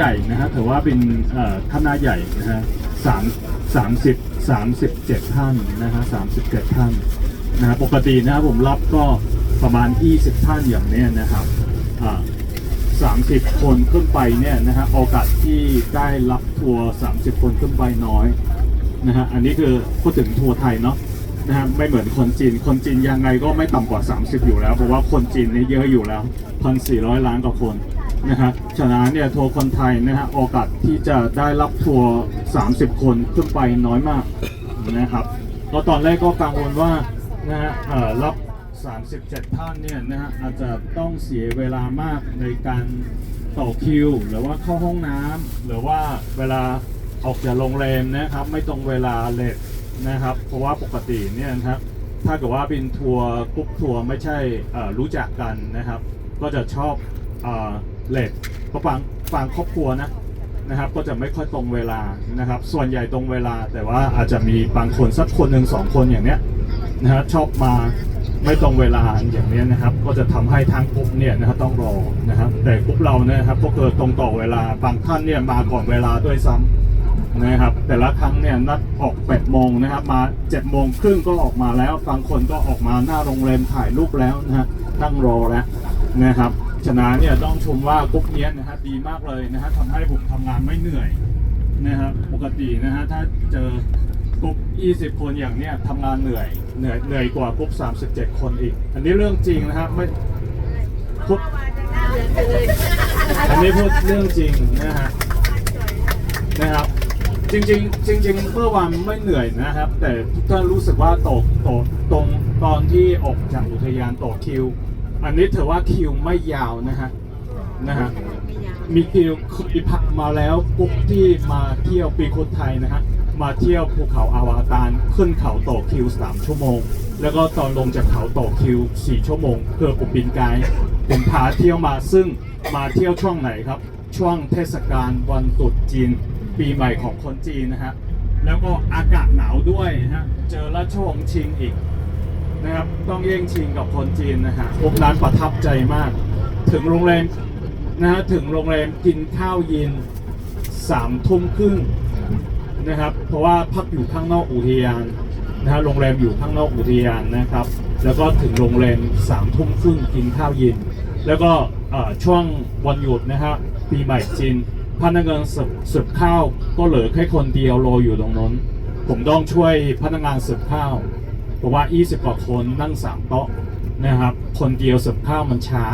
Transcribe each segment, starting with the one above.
ใหญ่นะฮะถือว่าเป็นเอ่อคณะใหญ่นะฮะสามสามสิบสามสิบเจ็ดท่านนะฮะสามสิบเจ็ดท่านนะฮะปกตินะครับผมรับก็ประมาณ20ท่านอย่างเนี้ยนะครับสามสิบคนขึ้นไปเนี่ยนะฮะโอกาสที่ได้รับทัวร์30คนขึ้นไปน้อยนะฮะอันนี้คือพูดถึงทัวร์ไทยเนาะนะฮะไม่เหมือนคนจีน คนจีนยังไงก็ไม่ต่ำกว่า 30 อยู่แล้ว เพราะว่าคนจีนนี่เยอะอยู่แล้ว1,400ล้านกว่าคน นะฮะฉะนั้นเนี่ยทัวร์คนไทยนะฮะโอกาสที่จะได้รับทัวร์30 คนขึ้นไปน้อยมากนะครับก็ตอนแรกก็กังวลว่านะฮะรับ 37 ท่านเนี่ยนะฮะอาจจะต้องเสียเวลามากในการต่อคิว หรือว่าเข้าห้องน้ำหรือว่าเวลาออกจากโรงแรมนะครับ ไม่ตรงเวลาเลทนะครับ เพราะว่าปกติเนี่ยนะครับถ้าเกิดว่าเป็นทัวร์กรุ๊ปทัวร์ไม่ใช่รู้จักกันนะครับ ก็จะชอบ เลทเพราะบางบางครอบครัวนะนะครับ ก็จะไม่ค่อยตรงเวลานะครับ ส่วนใหญ่ตรงเวลา แต่ว่าอาจจะมีบางคนสักคนหนึ่งสองคนอย่างเนี้ยนะฮะชอบมาไม่ตรงเวลาอย่างเนี้ยนะครับ ก็จะทำให้ทางกรุ๊ปเนี่ยนะครับต้องรอนะครับ แต่กรุ๊ปเราเนี่ยนะครับก็เกิดตรงต่อเวลาบางท่านเนี่ยมาก่อนเวลาด้วยซ้ำนะครับ แต่ละครั้งเนี่ยนัดออก8โมงนะครับ มา7โมงครึ่งก็ออกมาแล้วบางคนก็ออกมาหน้าโรงแรมถ่ายรูปแล้วนะฮะตั้งรอแล้วนะครับ ฉะนั้นเนี่ยต้องชมว่ากรุ๊ปเนี้ยนะฮะดีมากเลยนะฮะทำให้ผมทำงานไม่เหนื่อยนะครับปกตินะฮะถ้าเจอกรุ๊ป20 คนอย่างเนี้ยทำงานเหนื่อยเหนื่อยเหนื่อยกว่ากรุ๊ป37 คนอีก อันนี้เรื่องจริงนะครับไม่พูดอันนี้พูดเรื่องจริงนะฮะนะครับจริงๆจริง ๆ เมื่อวานไม่เหนื่อยนะครับ แต่ทุกท่านรู้สึกว่าตกตกตรงตอนที่ออกจากอุทยานต่อคิว อันนี้ถือว่าคิวไม่ยาวนะฮะนะฮะมีคิวเคยพักมาแล้วปุ๊บที่มาเที่ยวปีคนไทยนะฮะมาเที่ยวภูเขาอาวาตารขึ้นเขาต่อคิว3ชั่วโมง แล้วก็ตอนลงจากเขาต่อคิว4ชั่วโมงเพื่อผมบินไกด์ผมพาเที่ยวมาซึ่งมาเที่ยวช่วงไหนครับ ช่วงเทศกาลวันตรุษจีน ปีใหม่ของคนจีนนะฮะแล้วก็อากาศหนาวด้วยนะฮะเจอราชวงชิงอีก นะครับต้องแย่งชิงกับคนจีนนะฮะพวกนั้นประทับใจมาก ถึงโรงแรมนะฮะถึงโรงแรมกินข้าวเย็นสามทุ่มครึ่งนะครับ เพราะว่าพักอยู่ข้างนอกอุทยานนะฮะโรงแรมอยู่ข้างนอกอุทยานนะครับ แล้วก็ถึงโรงแรมสามทุ่มครึ่งกินข้าวเย็น แล้วก็ช่วงวันหยุดนะฮะปีใหม่จีนพนักงานสิร์ฟเสิร์ฟข้าวก็เหลือแค่คนเดียวรออยู่ตรงนั้น ผมต้องช่วยพนักงานสิร์ฟข้าว ราะว่า 20 กว่าคนนั่งสามโต๊ะนะครับ คนเดียวเสิร์ฟข้าวมันช้า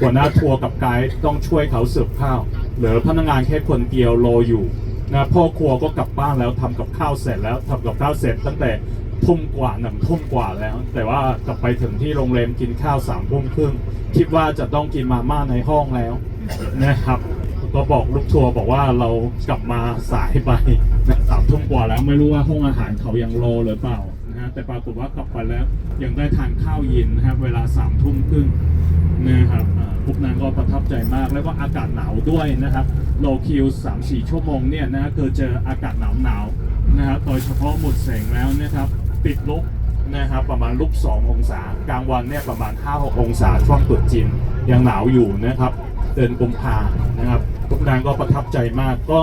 หัวหน้าทัวร์กับไกด์ต้องช่วยเขาเสิร์ฟข้าว เหลือพนักงานแค่คนเดียวรออยู่นะพ่อครัวก็กลับบ้านแล้วทำกับข้าวเสร็จแล้วทำกับข้าวเสร็จตั้งแต่ทุ่มกว่าหนึ่งทุ่มกว่าแล้ว แต่ว่ากลับไปถึงที่โรงแรมกินข้าวสามทุ่มครึ่งคิดว่าจะต้องกินมาม่าในห้องแล้วนะครับก็บอกลูกทัวร์บอกว่าเรากลับมาสายไปสามทุ่มกว่าแล้วไม่รู้ว่าห้องอาหารเขายังรอหรือเปล่า แต่ปรากฏว่ากลับไปแล้วยังได้ทานข้าวเย็นนะครับเวลาสามทุ่มครึ่งนะครับอ่าพวกนั้นก็ประทับใจมากแล้วก็อากาศหนาวด้วยนะครับโลคิว3-4ชั่วโมงเนี่ยนะคือเจออากาศหนาวหนาวนะครับโดยเฉพาะหมดแสงแล้วนะครับปิดลุกนะครับประมาณลุก2องศากลางวันเนี่ยประมาณ5-6องศาช่วงตรุษจีนยังหนาวอยู่นะครับเดินกุมภานะครับพวกนั้นก็ประทับใจมากก็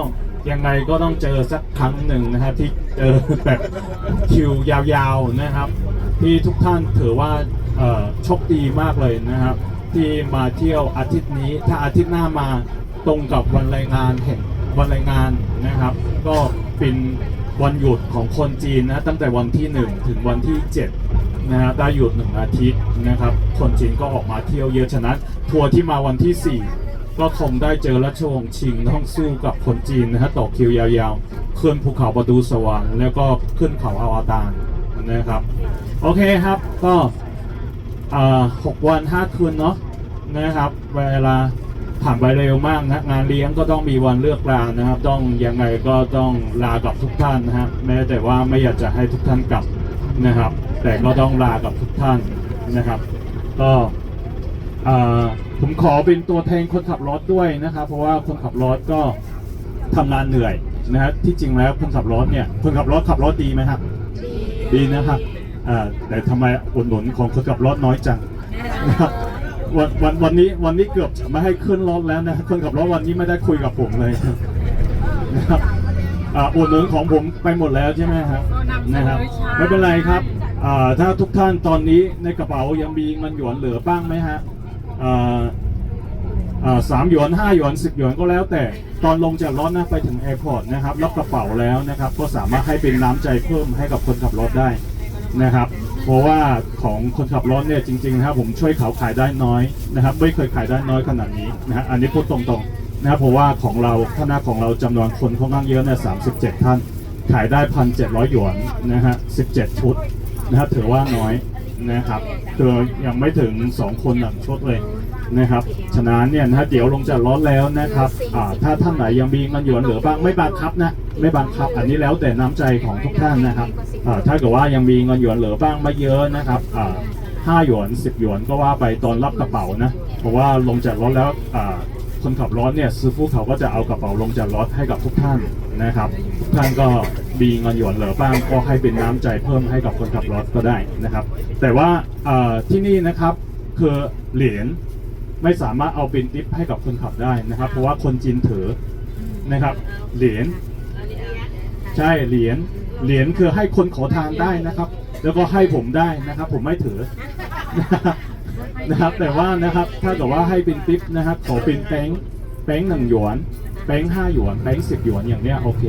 ยังไงก็ต้องเจอสักครั้งหนึ่งนะครับที่เจอแบบคิวยาวๆนะครับ ที่ทุกท่านถือว่าโชคดีมากเลยนะครับ ที่มาเที่ยวอาทิตย์นี้ ถ้าอาทิตย์หน้ามาตรงกับวันแรงงานแห่งวันแรงงานนะครับ ก็เป็นวันหยุดของคนจีนนะตั้งแต่วันที่ 1 ถึงวันที่ 7 นะฮะได้หยุดหนึ่งอาทิตย์นะครับ คนจีนก็ออกมาเที่ยวเยอะฉะนั้นทัวร์ที่มาวันที่ 4 ก็คงได้เจอราชวงศ์ชิงต้องสู้กับคนจีนนะฮะต่อคิวยาวๆ ขึ้นภูเขาประดูสวรรค์แล้วก็ขึ้นเขาอาวตารนะครับ โอเคครับก็หกวันห้าคืนเนาะนะครับ เวลาผ่านไปเร็วมากนะงานเลี้ยงก็ต้องมีวันเลือกลานะครับ ต้องยังไงก็ต้องลากับทุกท่านนะฮะแม้แต่ว่าไม่อยากจะให้ทุกท่านกลับนะครับ แต่ก็ต้องลากับทุกท่านนะครับ ก็อ่า ผมขอเป็นตัวแทนคนขับรถด้วยนะครับ เพราะว่าคนขับรถก็ทำงานเหนื่อยนะฮะที่จริงแล้วคนขับรถเนี่ยคนขับรถขับรถดีไหมครับ ดีนะครับอ่าแต่ทำไมอุดหนุนของคนขับรถน้อยจังนะครับวันวันวันนี้วันนี้เกือบจะไม่ให้ขึ้นรถแล้วนะคนขับรถวันนี้ไม่ได้คุยกับผมเลยนะครับอ่าอุดหนุนของผมไปหมดแล้วใช่ไหมครับนะครับไม่เป็นไรครับอ่าถ้าทุกท่านตอนนี้ในกระเป๋ายังมีเงินหยวนเหลือบ้างไหมฮะอ่าอ่า สามหยวนห้าหยวนสิบหยวนก็แล้วแต่ตอนลงจากรถนะไปถึงแอร์พอร์ตนะครับรับกระเป๋าแล้วนะครับ ก็สามารถให้เป็นน้ำใจเพิ่มให้กับคนขับรถได้นะครับ เพราะว่าของคนขับรถเนี่ยจริงๆนะครับผมช่วยเขาขายได้น้อยนะครับ ไม่เคยขายได้น้อยขนาดนี้นะฮะอันนี้พูดตรงๆนะครับเพราะว่าของเราคณะของเราจำนวนคนค่อนข้างเยอะเนี่ยสามสิบเจ็ดท่าน ขายได้พันเจ็ดร้อยหยวนนะฮะสิบเจ็ดชุดนะครับถือว่าน้อย นะครับคือยังไม่ถึงสองคนหนึ่งชุดเลยนะครับ ฉะนั้นเนี่ยนะฮะเดี๋ยวลงจากรถแล้วนะครับอ่าถ้าท่านไหนยังมีเงินหยวนเหลือบ้างไม่บังคับนะไม่บังคับ อันนี้แล้วแต่น้ำใจของทุกท่านนะครับอ่าถ้าเกิดว่ายังมีเงินหยวนเหลือบ้างไม่เยอะนะครับอ่าห้าหยวนสิบหยวนก็ว่าไปตอนรับกระเป๋านะ เพราะว่าลงจากรถแล้วอ่าคนขับรถเนี่ยซื้อฟูเขาก็จะเอากระเป๋าลงจากรถให้กับทุกท่านนะครับ ทุกท่านก็ มีเงินหยวนเหลือบ้างก็ให้เป็นน้ำใจเพิ่มให้กับคนขับรถก็ได้นะครับ แต่ว่าอ่าที่นี่นะครับคือเหรียญไม่สามารถเอาเป็นทิปให้กับคนขับได้นะครับ เพราะว่าคนจีนถือนะครับเหรียญใช่เหรียญเหรียญคือให้คนขอทานได้นะครับ แล้วก็ให้ผมได้นะครับ ผมไม่ถือนะครับแต่ว่านะครับถ้าเกิดว่าให้เป็นทิปนะครับขอเป็นแป้งแป้งหนึ่งหยวน แป้งห้าหยวนแป้งสิบหยวนอย่างเนี้ยโอเค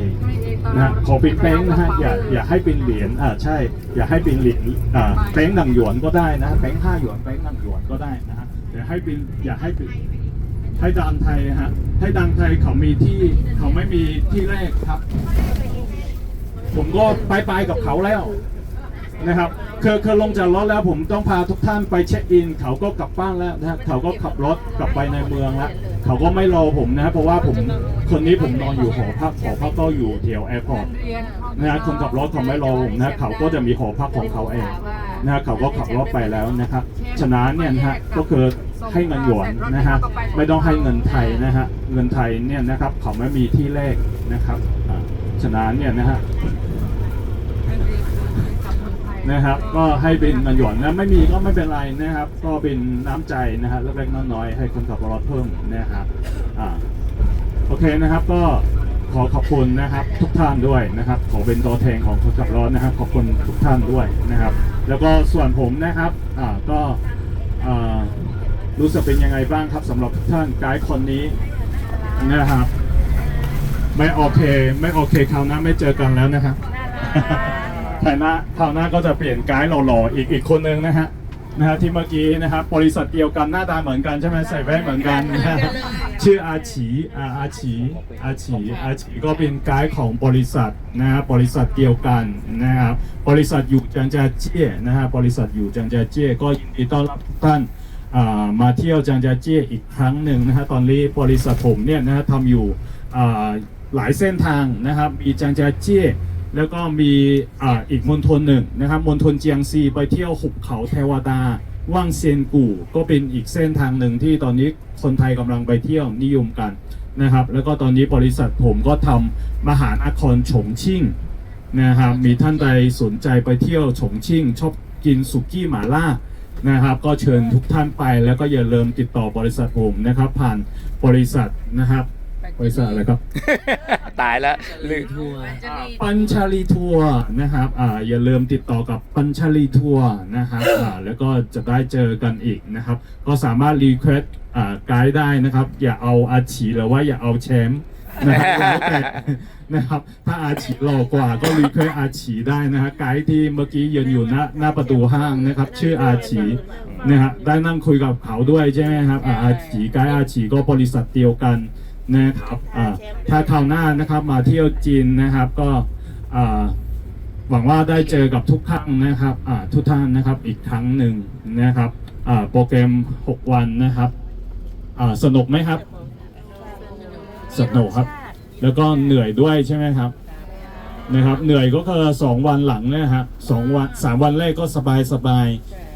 นะฮะขอเป็นแป้งนะฮะอย่าอย่าให้เป็นเหรียญอ่าใช่ อย่าให้เป็นเหรียญอ่าแป้งหนึ่งหยวนก็ได้นะฮะแป้งห้าหยวนแป้งหนึ่งหยวนก็ได้นะฮะแต่ให้เป็นอย่าให้เป็นให้ดังไทยฮะให้ดังไทยเขามีที่เขาไม่มีที่แรกครับ ผมก็ไปไปกับเขาแล้วนะครับคือคือลงจากรถแล้วผมต้องพาทุกท่านไปเช็คอิน เขาก็กลับบ้านแล้วนะฮะเขาก็ขับรถกลับไปในเมืองแล้ว เขาก็ไม่รอผมนะเพราะว่าผมคนนี้ผมนอนอยู่หอพักหอพักก็อยู่แถวแอร์พอร์ตนะฮะคนขับรถเขาไม่รอผมนะเขาก็จะมีหอพักของเขาเองนะฮะเขาก็ขับรถไปแล้วนะครับฉะนั้นเนี่ยนะฮะก็คือให้เงินหยวนนะฮะไม่ต้องให้เงินไทยนะฮะเงินไทยเนี่ยนะครับเขาไม่มีที่แรกนะครับฉะนั้นเนี่ยนะฮะ นะครับ ก็ให้เป็นเงินหยวนนะไม่มีก็ไม่เป็นไรนะครับ ก็เป็นน้ำใจนะฮะเล็กๆน้อยๆให้คนขับรถเพิ่มนะครับอ่าโอเคนะครับก็ขอขอบคุณนะครับ ทุกท่านด้วยนะครับ ขอเป็นตัวแทนของคนขับรถนะครับ ขอบคุณทุกท่านด้วยนะครับ แล้วก็ส่วนผมนะครับอ่าก็อ่ารู้สึกเป็นยังไงบ้างครับสำหรับทุกท่านไกด์คนนี้นะครับ ไม่โอเค ไม่โอเคคราวหน้าไม่เจอกันแล้วนะครับ แต่หน้าคราวหน้าก็จะเปลี่ยนไกด์หล่อๆอีกอีกคนนึงนะฮะนะฮะที่เมื่อกี้นะครับบริษัทเดียวกันหน้าตาเหมือนกันใช่ไหมใส่แว่นเหมือนกันนะฮะชื่ออาฉีอาอาฉีอาฉีอาฉีก็เป็นไกด์ของบริษัทนะครับบริษัทเดียวกันนะครับบริษัทอยู่จังจาเจี้ยนะฮะบริษัทอยู่จังจาเจี้ยก็ยินดีต้อนรับทุกท่านอ่ามาเที่ยวจังจาเจี้ยอีกครั้งหนึ่งนะฮะตอนนี้บริษัทผมเนี่ยนะฮะทำอยู่อ่าหลายเส้นทางนะครับมีจังจาเจี้ย แล้วก็มีอีกมณฑลหนึ่งนะครับมณฑลเจียงซีไปเที่ยวหุบเขาเทวดาว่างเซียนกู่ก็เป็นอีกเส้นทางหนึ่งที่ตอนนี้คนไทยกำลังไปเที่ยวนิยมกันนะครับ แล้วก็ตอนนี้บริษัทผมก็ทำมหานครฉงชิ่งนะครับมีท่านใดสนใจไปเที่ยวฉงชิ่ง ชอบกินสุกี้หม่าล่านะครับ ก็เชิญทุกท่านไปแล้วก็อย่าลืมติดต่อบริษัทผมนะครับ ผ่านบริษัทนะครับบริษัทอะไรครับ ตายแล้วลืมปัญชาลีทัวร์นะครับอ่าอย่าลืมติดต่อกับปัญชาลีทัวร์นะครับอ่าแล้วก็จะได้เจอกันอีกนะครับ ก็สามารถรีเควสอ่าไกด์ได้นะครับ อย่าเอาอาชีหรือว่าอย่าเอาแชมป์นะครับแล้วแต่นะครับ ถ้าอาชีหล่อกว่าก็รีเควสอาชีได้นะฮะไกด์ที่เมื่อกี้ยืนอยู่หน้าหน้าประตูห้างนะครับ ชื่ออาชีนะฮะได้นั่งคุยกับเขาด้วยใช่ไหมครับอ่าอาชีไกด์อาชีก็บริษัทเดียวกัน นะครับอ่าถ้าคราวหน้านะครับมาเที่ยวจีนนะครับก็อ่าหวังว่าได้เจอกับทุกท่านนะครับอ่าทุกท่านนะครับอีกครั้งหนึ่งนะครับอ่าโปรแกรม 6 วันนะครับอ่าสนุกไหมครับ สนุกครับ แล้วก็เหนื่อยด้วยใช่ไหมครับนะครับเหนื่อยก็คือสองวันหลังนะฮะสองวันสามวันแรกก็สบายสบาย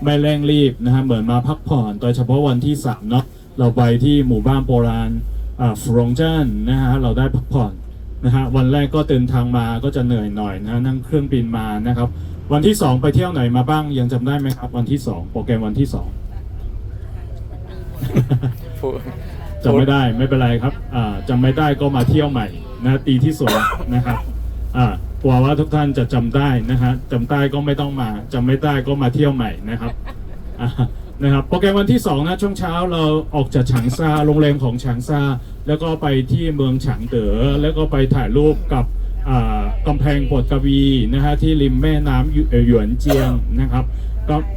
ไม่เร่งรีบนะฮะเหมือนมาพักผ่อนโดยเฉพาะวันที่สามเนาะเราไปที่หมู่บ้านโบราณ ฟรองเจนนะฮะเราได้พักผ่อนนะฮะวันแรกก็เดินทางมาก็จะเหนื่อยหน่อยนะนั่งเครื่องบินมานะครับ วันที่สองไปเที่ยวไหนมาบ้างยังจำได้ไหมครับ วันที่สองโปรแกรมวันที่สองผู้จำไม่ได้ไม่เป็นไรครับอ่าจำไม่ได้ก็มาเที่ยวใหม่นะดีที่สุดแล้วนะครับอ่ากลัวว่าทุกท่านจะจำได้นะฮะจำได้ก็ไม่ต้องมาจำไม่ได้ก็มาเที่ยวใหม่นะครับอ่านะครับโปรแกรมวันที่2นะช่วงเช้าเราออกจากฉางซาโรงแรมของฉางซา แล้วก็ไปที่เมืองฉางเต๋อแล้วก็ไปถ่ายรูปกับกำแพงปดกวีนะฮะที่ริมแม่น้ำหยวนเจียงนะครับ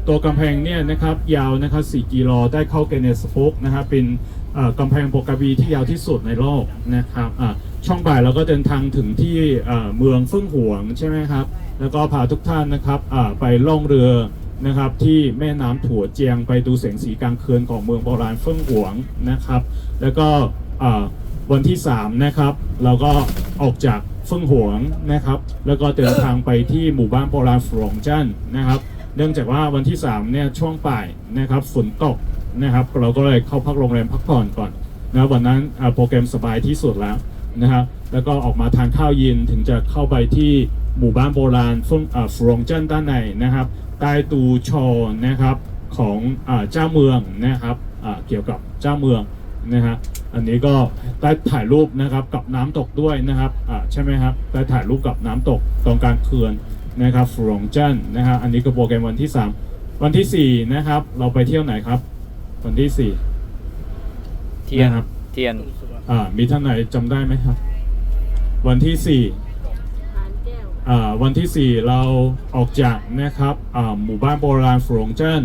ตัวกำแพงเนี่ยนะครับยาวนะครับ4กิโลได้เข้าเกเนสบุกนะครับเป็นกำแพงปกวีที่ยาวที่สุดในโลกนะครับช่องบ่ายเราก็เดินทางถึงที่เมืองเฟิ่งหวงใช่ไหมครับแล้วก็พาทุกท่านนะครับไปล่องเรือนะครับที่แม่น้ำถั่วเจียงไปดูแสงสีกลางคืนของเมืองโบราณเฟิ่งหวงนะครับ แล้วก็ วันที่ 3 นะครับ เราก็ออกจากเฟิ่งหวงนะครับ แล้วก็เดินทางไปที่หมู่บ้านโบราณฝรงจันนะครับ เนื่องจากว่าวันที่3เนี่ยช่วงบ่ายนะครับฝนตกนะครับ เราก็เลยเข้าพักโรงแรมพักผ่อนก่อนนะวันนั้นโปรแกรมสบายที่สุดแล้วนะครับแล้วก็ออกมาทานข้าวเย็นถึงจะเข้าไปที่หมู่บ้านโบราณฟงอ่าฝรงเจิ้นด้านในนะครับใต้ตูชอนะครับของเจ้าเมืองนะครับเกี่ยวกับเจ้าเมืองนะฮะ อันนี้ก็ได้ถ่ายรูปนะครับกับน้ำตกด้วยนะครับอ่าใช่ไหมครับได้ถ่ายรูปกับน้ำตกตรงกลางเขื่อนนะครับฝรงเจิ้นนะครับอันนี้ก็โปรแกรมวันที่ 3 วันที่ 4 นะครับ เราไปเที่ยวไหนครับ วันที่เทียนนะครับเทียน4อ่ามีท่านไหนจำได้ไหมครับ วันที่4อ่าวันที่ 4 เราออกจากนะครับอ่าหมู่บ้านโบราณฝรงเจิ้น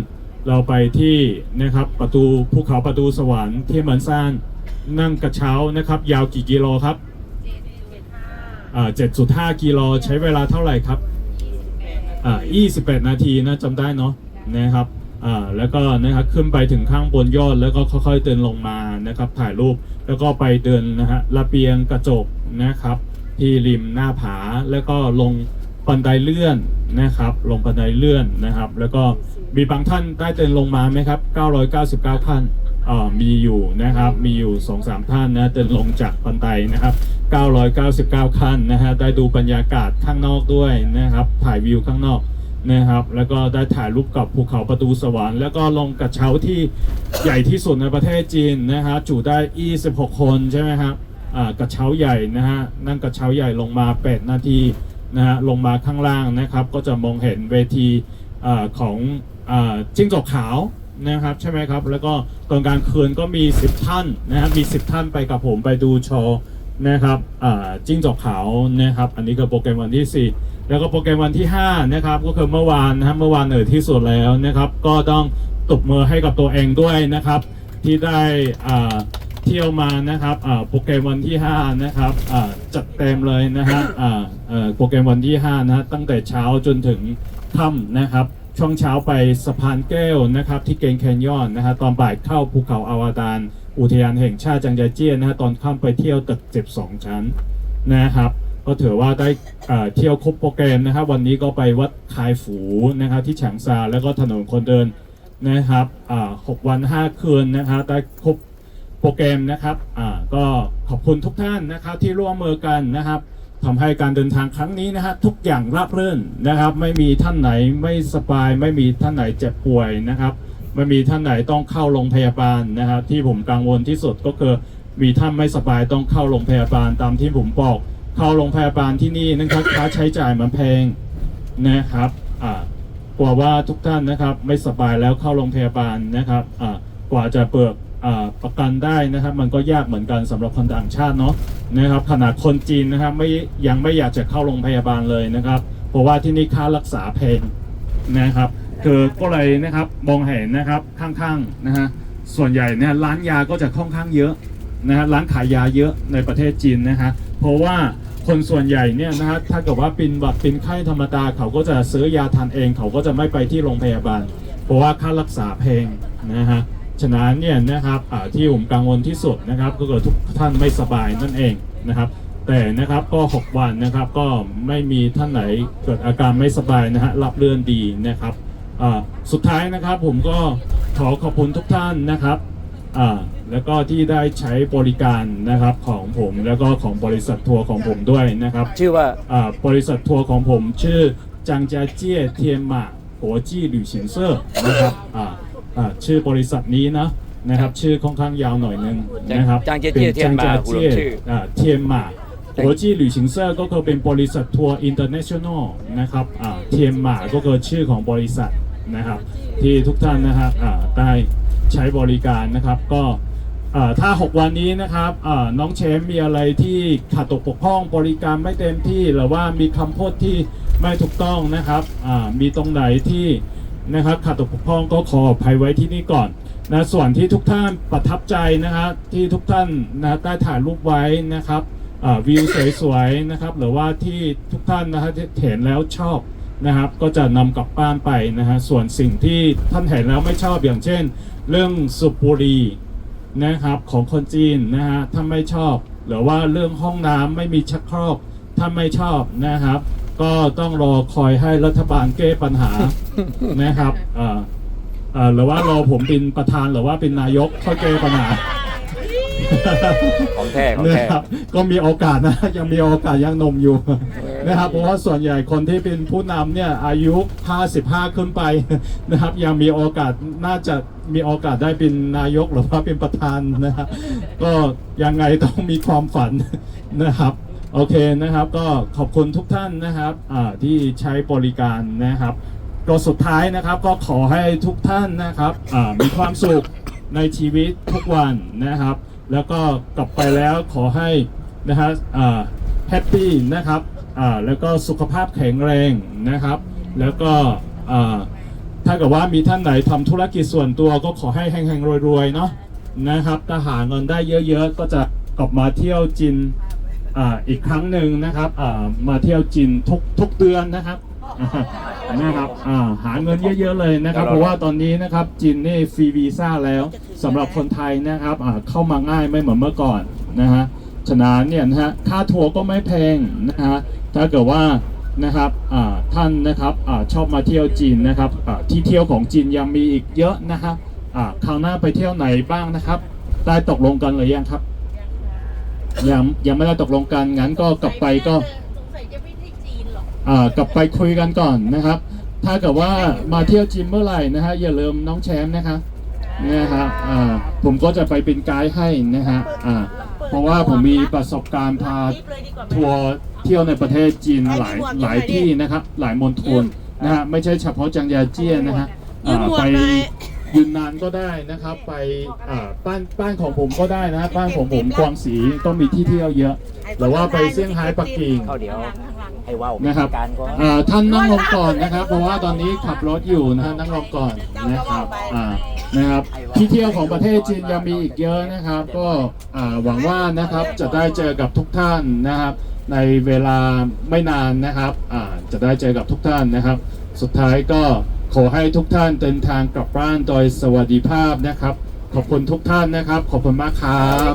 เราไปที่นะครับประตูภูเขาประตูสวรรค์ที่เหมือนซาน นั่งกระเช้านะครับ ยาวกี่กิโลครับอ่า7.5กิโลใช้เวลาเท่าไหร่ครับอ่า28นาทีนะจำได้เนาะนะครับอ่าแล้วก็นะครับขึ้นไปถึงข้างบนยอดแล้วก็ค่อยๆเดินลงมานะครับ ถ่ายรูปแล้วก็ไปเดินนะฮะระเบียงกระจกนะครับ ที่ริมหน้าผาแล้วก็ลงบันไดเลื่อนนะครับ ลงบันไดเลื่อนนะครับ แล้วก็มีบางท่านได้เดินลงมาไหมครับ 999ขั้นอ่า มีอยู่นะครับมีอยู่ 2-3 ท่านนะเดินลงจากบันไดนะครับ 999 ขั้นนะฮะได้ดูบรรยากาศข้างนอกด้วยนะครับ ถ่ายวิวข้างนอกนะครับ แล้วก็ได้ถ่ายรูปกับภูเขาประตูสวรรค์แล้วก็ลงกระเช้าที่ใหญ่ที่สุดในประเทศจีนนะฮะจุได้ 26 คนใช่ไหมครับกระเช้าใหญ่นะฮะนั่งกระเช้าใหญ่ลงมา 8 นาทีนะฮะลงมาข้างล่างนะครับ ก็จะมองเห็นเวทีอของอจิ้งจกขาว นะครับใช่ไหมครับแล้วก็ตอนกลางคืนก็มี 10 ท่านนะครับมี 10 ท่านไปกับผมไปดูโชว์นะครับจิ้งจอกขาวนะครับอันนี้ก็โปรแกรมวันที่ 4 แล้วก็โปรแกรมวันที่5นะครับก็คือเมื่อวานนะครับเมื่อวานเหนื่อยที่สุดแล้วนะครับก็ต้องตบมือให้กับตัวเองด้วยนะครับที่ได้อ่าเที่ยวมานะครับโปรแกรมวันที่ 5 นะครับจัดเต็มเลยนะฮะโปรแกรมวันที่5นะฮะตั้งแต่เช้าจนถึงค่ำนะครับ ช่วงเช้าไปสะพานแก้วนะครับที่เกงแคนยอนนะฮะตอนบ่ายเข้าภูเขาอาวาดานอุทยานแห่งชาติจังยาเจี้ยนนะฮะตอนค่ำไปเที่ยวตึก12ชั้นนะครับก็ถือว่าได้เที่ยวครบโปรแกรมนะครับวันนี้ก็ไปวัดคายฝูนะครับที่ฉางซาแล้วก็ถนนคนเดินนะครับหกวันห้าคืนนะครับได้ครบโปรแกรมนะครับก็ขอบคุณทุกท่านนะครับที่ร่วมมือกันนะครับ ทำให้การเดินทางครั้งนี้นะฮะทุกอย่างราบรื่นนะครับ ไม่มีท่านไหนไม่สบาย ไม่มีท่านไหนเจ็บป่วยนะครับ ไม่มีท่านไหนต้องเข้าโรงพยาบาลนะครับที่ผมกังวลที่สุดก็คือมีท่านไม่สบายต้องเข้าโรงพยาบาลตามที่ผมบอก เข้าโรงพยาบาลที่นี่นะครับค่าใช้จ่ายมันแพงนะครับอ่ากว่าว่าทุกท่านนะครับไม่สบายแล้วเข้าโรงพยาบาลนะครับอ่ากว่าจะเปิด ประกันได้นะครับ มันก็ยากเหมือนกันสำหรับคนต่างชาติเนาะนะครับขนาดคนจีนนะครับไม่ยังไม่อยากจะเข้าโรงพยาบาลเลยนะครับ เพราะว่าที่นี่ค่ารักษาแพงนะครับคือก็เลยนะครับมองเห็นนะครับข้างๆนะฮะส่วนใหญ่เนี่ยร้านยาก็จะค่อนข้างเยอะนะฮะร้านขายยาเยอะในประเทศจีนนะฮะเพราะว่าคนส่วนใหญ่เนี่ยนะฮะถ้าเกิดว่าเป็นแบบเป็นไข้ธรรมดาเขาก็จะซื้อยาทานเอง เขาก็จะไม่ไปที่โรงพยาบาล เพราะว่าค่ารักษาแพงนะฮะ ฉะนั้นเนี่ยนะครับอ่าที่ผมกังวลที่สุดนะครับก็คือทุกท่านไม่สบายนั่นเองนะครับ แต่นะครับก็ 6 วันนะครับก็ไม่มีท่านไหนเกิดอาการไม่สบายนะฮะรับเลื่อนดีนะครับอ่าสุดท้ายนะครับผมก็ขอขอบคุณทุกท่านนะครับอ่าแล้วก็ที่ได้ใช้บริการนะครับของผมแล้วก็ของบริษัททัวร์ของผมด้วยนะครับ ชื่อว่าอ่าบริษัททัวร์ของผมชื่อจางจาเจี้ยเทียนหมาหัวจี้หลิวฉินเซอร์นะครับ อ่าอ่าชื่อบริษัทนี้นะนะครับชื่อค่อนข้างยาวหน่อยนึงนะครับจางเจี้ยเจี้ยป็เทียนหมาจางหูเจี้ลงชื่ออ่าเทียนหมาหัวจี้หรือชิงเซอร์ก็คือเป็นบริษัททัวร์อินเตอร์เนชั่นแนลนะครับอ่าเทียนหมาก็คือชื่อของบริษัทนะครับ ที่ทุกท่านนะครับอ่าได้ใช้บริการนะครับก็อ่าถ้า 6 วันนี้นะครับอ่าน้องเชมป์มีอะไรที่ขาดตกปกพร่องบริการไม่เต็มที่หรือว่ามีคำพูดที่ไม่ถูกต้องนะครับอ่ามีตรงไหนที่ นะครับขาดตกปกพร่องก็ขออภัยไว้ที่นี่ก่อนนะส่วนที่ทุกท่านประทับใจนะครับที่ทุกท่านนะได้ถ่ายรูปไว้นะครับวิวสวยๆนะครับหรือว่าที่ทุกท่านนะฮะที่เห็นแล้วชอบนะครับก็จะนำกลับบ้านไปนะฮะส่วนสิ่งที่ท่านเห็นแล้วไม่ชอบอย่างเช่น เรื่องสุบบุรีนะครับของคนจีนนะฮะถ้าไม่ชอบ หรือว่าเรื่องห้องน้ำไม่มีชักโครกถ้าไม่ชอบนะครับ ก็ต้องรอคอยให้รัฐบาลแก้ปัญหานะครับอ่าอ่าหรือว่ารอผมเป็นประธานหรือว่าเป็นนายกค่อยแก้ปัญหาของแท้ของนะแท้ครับก็มีโอกาสนะยังมีโอกาสยังหนมอยู่นะครับเพราะว่าส่วนใหญ่คนที่เป็นผู้นำเนี่ยอายุ 55 ขึ้นไปนะครับ ยังมีโอกาสน่าจะมีโอกาสได้เป็นนายกหรือว่าเป็นประธานนะครับก็ยังไงต้องมีความฝันนะครับ โอเคนะครับก็ขอบคุณทุกท่านนะครับที่ใช้บริการนะครับก็สุดท้ายนะครับก็ขอให้ทุกท่านนะครับมีความสุขในชีวิตทุกวันนะครับ แล้วก็กลับไปแล้วขอให้นะฮะแฮปปี้นะครับแล้วก็สุขภาพแข็งแรงนะครับ แล้วก็ถ้าเกิดว่ามีท่านไหนทำธุรกิจส่วนตัวก็ขอให้แห่งๆรวยๆเนาะนะครับถ้าหาเงินได้เยอะๆ ก็จะกลับมาเที่ยวจิน อ่าอีกครั้งหนึ่งนะครับอ่ามาเที่ยวจีนทุกทุกเดือนนะครับนะครับอ่าหาเงินเยอะๆเลยนะครับ เพราะว่าตอนนี้นะครับจีนนี่ฟรีวีซ่าแล้วสำหรับคนไทยนะครับอ่าเข้ามาง่ายไม่เหมือนเมื่อก่อนนะฮะฉะนั้นเนี่ยนะฮะค่าทัวร์ก็ไม่แพงนะฮะถ้าเกิดว่านะครับอ่าท่านนะครับอ่าชอบมาเที่ยวจีนนะครับอ่าที่เที่ยวของจีนยังมีอีกเยอะนะครับอ่าคราวหน้าไปเที่ยวไหนบ้างนะครับ ได้ตกลงกันหรือยังครับ ยังยังไม่ได้ตกลงกันงั้นก็กลับไปก็สงสัยจะไม่ใช่จีนหรอกอ่ากลับไปคุยกันก่อนนะครับ ถ้าเกิดว่ามาเที่ยวจีนเมื่อไหร่นะฮะอย่าลืมน้องแชมป์นะคะนะฮะอ่าผมก็จะไปเป็นไกด์ให้นะฮะอ่าเพราะว่าผมมีประสบการณ์พาคลิปเลยดีกว่าไหมทัวร์เที่ยวในประเทศจีนหลายหลายที่นะครับหลายมณฑลนะฮะไม่ใช่เฉพาะจังยาเจี้ยนะฮะอ่าไป ยุนนานก็ได้นะครับ ไปอ่าบ้านบ้านของผมก็ได้นะบ้านของผมกวางสีก็มีที่เที่ยวเยอะหรือว่าไปเซี่ยงไฮ้ปักกิ่ง เขาเดี๋ยวให้ว่าวนะครับการก็อ่าท่านนั่งลงก่อนนะครับ เพราะว่าตอนนี้ขับรถอยู่นะฮะนั่งลงก่อนนะครับอ่านะครับที่เที่ยวของประเทศจีนยังมีอีกเยอะนะครับ ก็อ่าหวังว่านะครับจะได้เจอกับทุกท่านนะครับ ในเวลาไม่นานนะครับอ่าจะได้เจอกับทุกท่านนะครับ สุดท้ายก็ ขอให้ทุกท่านเดินทางกลับบ้านโดยสวัสดิภาพนะครับ ขอบคุณทุกท่านนะครับ ขอบคุณมากครับ